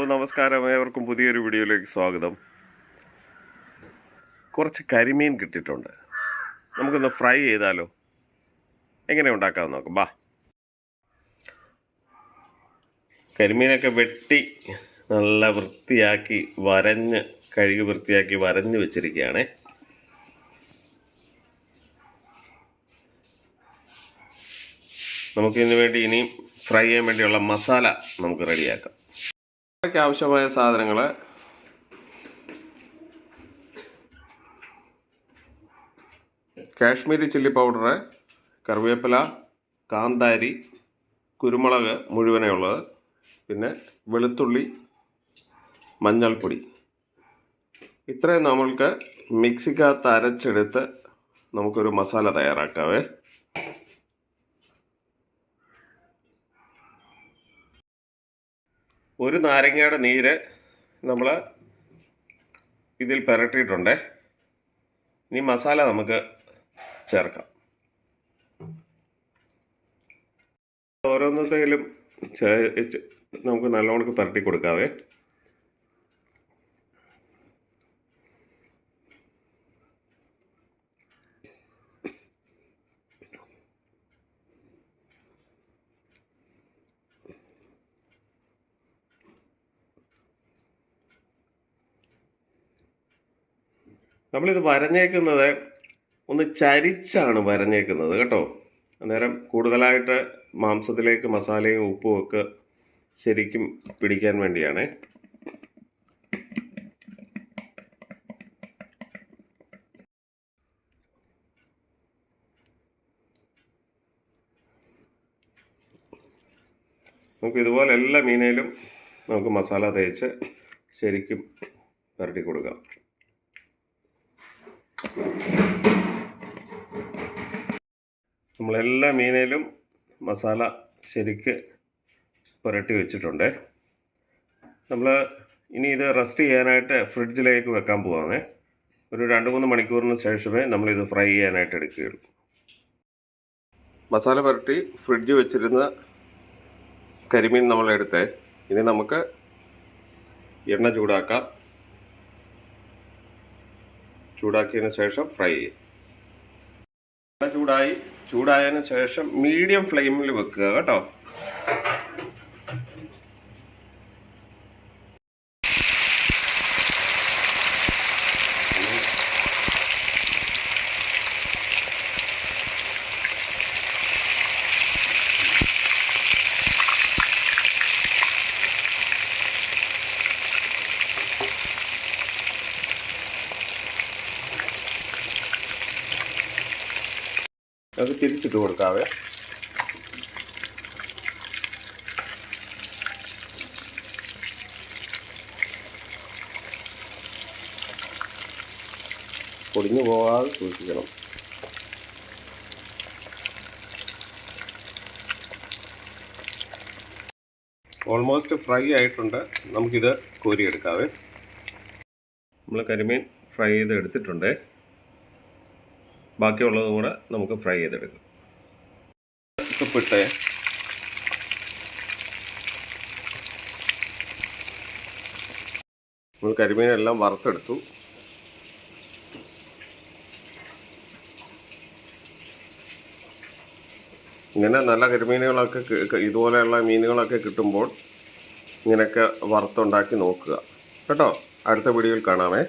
നമസ്കാരം. ഏവർക്കും പുതിയൊരു വീഡിയോയിലേക്ക് സ്വാഗതം. കുറച്ച് കരിമീൻ കിട്ടിയിട്ടുണ്ട്. നമുക്കൊന്ന് ഫ്രൈ ചെയ്താലോ? എങ്ങനെ ഉണ്ടാക്കാമെന്ന് നോക്കാം. ബാ. കരിമീനൊക്കെ വെട്ടി നല്ല വൃത്തിയാക്കി വരഞ്ഞ് കഴുകി വൃത്തിയാക്കി വരഞ്ഞ് വെച്ചിരിക്കുകയാണ്. നമുക്കിതിന് വേണ്ടി ഇനിയും ഫ്രൈ ചെയ്യാൻ വേണ്ടിയുള്ള മസാല നമുക്ക് റെഡിയാക്കാം. ആവശ്യമായ സാധനങ്ങൾ കാശ്മീരി ചില്ലി പൗഡർ കറിവേപ്പില കാന്താരി കുരുമുളക് മുഴുവനേ ഉള്ളത്. പിന്നെ വെളുത്തുള്ളി മഞ്ഞൾപ്പൊടി. ഇത്രയും നമ്മൾക്ക് മിക്സിക്കകത്ത് അരച്ചെടുത്ത് നമുക്കൊരു മസാല തയ്യാറാക്കാവേ. ഒരു നാരങ്ങയുടെ നീര് നമ്മൾ ഇതിൽ പുരട്ടിയിട്ടുണ്ട്. ഇനി മസാല നമുക്ക് ചേർക്കാം. ഓരോന്നത്തേലും നമുക്ക് നല്ലോണം പുരട്ടി കൊടുക്കാവേ. നമ്മളിത് വരഞ്ഞേക്കുന്നത് ഒന്ന് ചരിച്ചാണ് വരഞ്ഞേക്കുന്നത് കേട്ടോ. അന്നേരം കൂടുതലായിട്ട് മാംസത്തിലേക്ക് മസാലയും ഉപ്പും ഒക്കെ ശരിക്കും പിടിക്കാൻ വേണ്ടിയാണ്. നമുക്ക് ഇതുപോലെ എല്ലാ മീനയിലും നമുക്ക് മസാല തേച്ച് ശരിക്കും പുരട്ടി കൊടുക്കാം. നമ്മളെല്ലാ മീനിലും മസാല ശരിക്ക് പുരട്ടി വെച്ചിട്ടുണ്ട്. നമ്മൾ ഇനി ഇത് റെസ്റ്റ് ചെയ്യാനായിട്ട് ഫ്രിഡ്ജിലേക്ക് വെക്കാൻ പോവാണേ ഒരു രണ്ട് മൂന്ന് മണിക്കൂറിന് ശേഷമേ നമ്മളിത് ഫ്രൈ ചെയ്യാനായിട്ട് എടുക്കുകയുള്ളൂ. മസാല പുരട്ടി ഫ്രിഡ്ജ് വെച്ചിരുന്ന കരിമീൻ നമ്മളെടുത്ത്. ഇനി നമുക്ക് എണ്ണ ചൂടാക്കാം. ചൂടാക്കിയതിന് ശേഷം ഫ്രൈ ചെയ്യും. ചൂടായി ചൂടായതിന് ശേഷം മീഡിയം ഫ്ലെയിമിൽ വെക്കുക കേട്ടോ. അത് തിരിച്ചിട്ട് കൊടുക്കാവേ. പൊടിഞ്ഞു പോകാതെ സൂക്ഷിക്കണം. ഓൾമോസ്റ്റ് ഫ്രൈ ആയിട്ടുണ്ട്. നമുക്കിത് കോരിയെടുക്കാവേ. നമ്മൾ കരിമീൻ ഫ്രൈ ചെയ്ത് എടുത്തിട്ടുണ്ട് ബാക്കിയുള്ളതും കൂടെ നമുക്ക് ഫ്രൈ ചെയ്തെടുക്കാം. ഉപ്പിട്ട് നമ്മൾ കരിമീനെല്ലാം വറുത്തെടുത്തു. ഇങ്ങനെ നല്ല കരിമീനുകളൊക്കെ ഇതുപോലെയുള്ള മീനുകളൊക്കെ കിട്ടുമ്പോൾ ഇങ്ങനെയൊക്കെ വറുത്തുണ്ടാക്കി നോക്കുക. കേട്ടോ? അടുത്ത വീഡിയോയിൽ കാണാമേ.